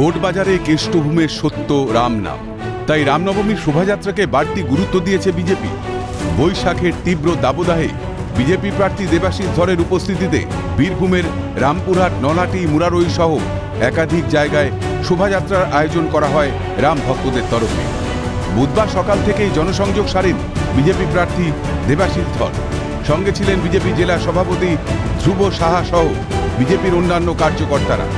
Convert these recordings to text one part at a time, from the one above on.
Vote বাজারে কেষ্টভূমের সত্য রাম নাম তাই রামনবমীর শোভাযাত্রাকে বাড়তি গুরুত্ব দিয়েছে বিজেপি। বৈশাখের তীব্র দাবদাহে বিজেপি প্রার্থী দেবাশিস ধরের উপস্থিতিতে বীরভূমের রামপুরহাট নলাটি মুরারই সহ একাধিক জায়গায় শোভাযাত্রার আয়োজন করা হয় রাম ভক্তদের তরফে। বুধবার সকাল থেকেই জনসংযোগ সারেন বিজেপি প্রার্থী দেবাশিস ধর। সঙ্গে ছিলেন বিজেপি জেলা সভাপতি ধ্রুব সাহা সহ বিজেপির অন্যান্য কার্যকর্তারা।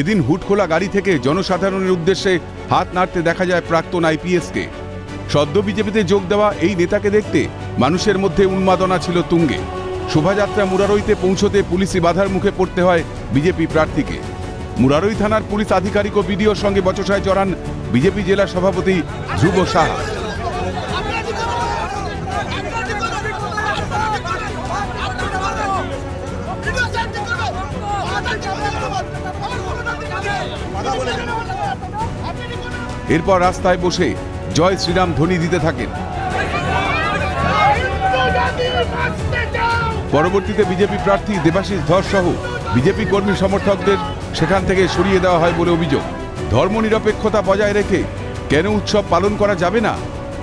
এদিন হুটখোলা গাড়ি থেকে জনসাধারণের উদ্দেশ্যে হাত নাড়তে দেখা যায় প্রাক্তন আইপিএসকে। সদ্য বিজেপিতে যোগ দেওয়া এই নেতাকে দেখতে মানুষের মধ্যে উন্মাদনা ছিল তুঙ্গে। শোভাযাত্রা মুরারইতে পৌঁছতে পুলিশি বাধার মুখে পড়তে হয় বিজেপি প্রার্থীকে। মুরারই থানার পুলিশ আধিকারিক ও বিডিওর সঙ্গে বচসায় জড়ান বিজেপি জেলা সভাপতি ধ্রুব সাহা। এরপর রাস্তায় বসে জয় শ্রীরাম ধ্বনি দিতে থাকেন। পরবর্তীতে বিজেপি প্রার্থী দেবাশিস ধর সহ বিজেপি কর্মী সমর্থকদের সেখান থেকে সরিয়ে দেওয়া হয় বলে অভিযোগ। ধর্মনিরপেক্ষতা বজায় রেখে কেন উৎসব পালন করা যাবে না?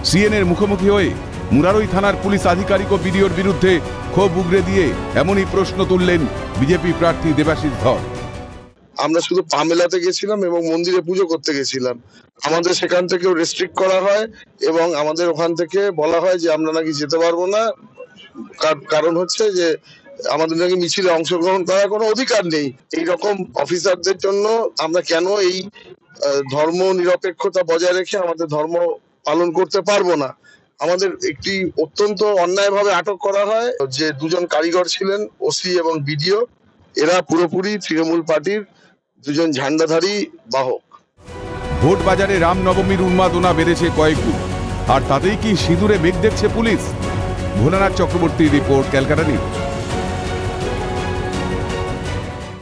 সিএনের মুখোমুখি হয়ে মুরারই থানার পুলিশ আধিকারিক ও বিডিওর বিরুদ্ধে ক্ষোভ উগরে দিয়ে এমনই প্রশ্ন তুললেন বিজেপি প্রার্থী দেবাশিস ধর। আমরা শুধু পা মেলাতে গেছিলাম এবং মন্দিরে পুজো করতে গেছিলাম। আমাদের সেখান থেকেও রেস্ট্রিক্ট করা হয় এবং আমাদের ওখান থেকে বলা হয় যে আমরা নাকি যেতে পারব না। কারণ হচ্ছে যে আমাদের নাকি মিছিলে অংশগ্রহণ করার কোনো অধিকার নেই। এই রকম অফিসারদের জন্য আমরা কেন এই ধর্ম নিরপেক্ষতা বজায় রেখে আমাদের ধর্ম পালন করতে পারব না? আমাদের একটি অত্যন্ত অন্যায়ভাবে আটক করা হয়। যে দুজন কারিগর ছিলেন, ওসি এবং বিডিও, এরা পুরোপুরি তৃণমূল পার্টির দুজন ঝান্ডাধারী বাহক। ভোট বাজারে রামনবমীর উন্মাদনা বেড়েছে কয়েক আর তাতেই কি সিঁদুরে মেঘ দেখছে police? Bholanath Chakraborty report Calcutta news.